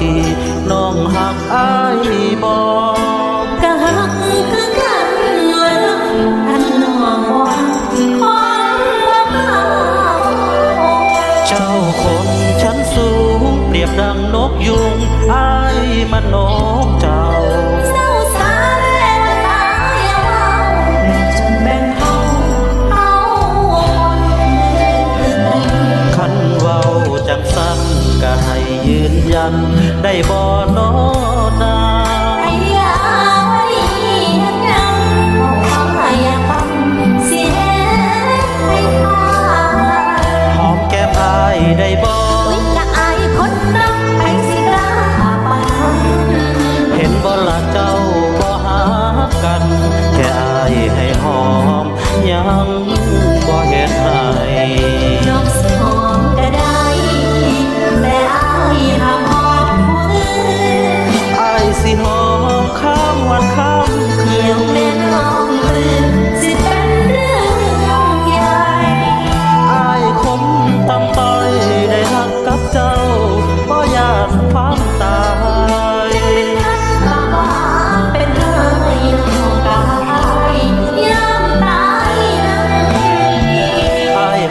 กีน้องหักอายบอกก็หักคือกันเลยอันน้องคนบ่เก่าเจ้าคนชั้นสูง เปรียบดังนกยุงอายมันนก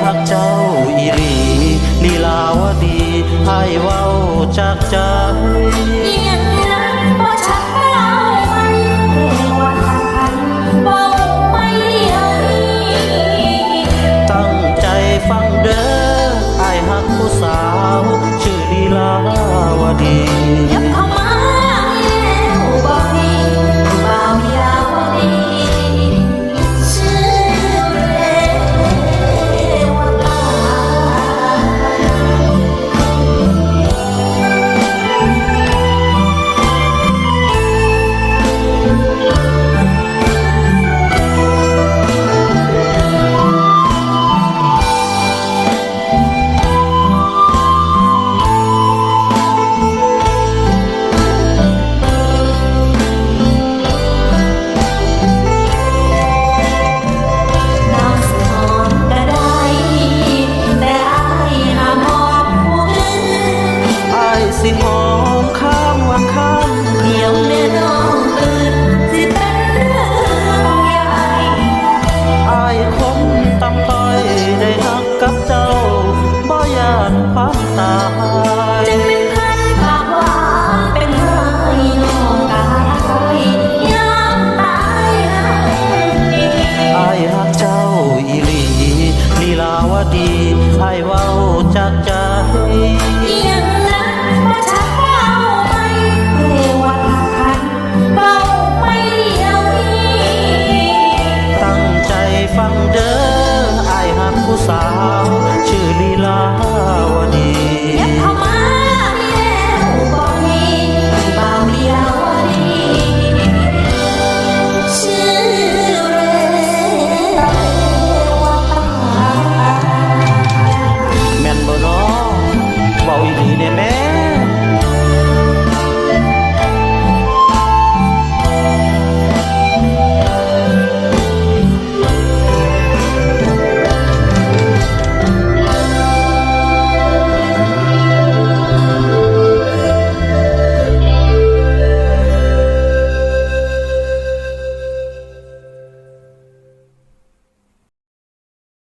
หักเจ้าอีรีลีลาวดีให้เว้าจากใจ ดีไอ้เว้าจากใจ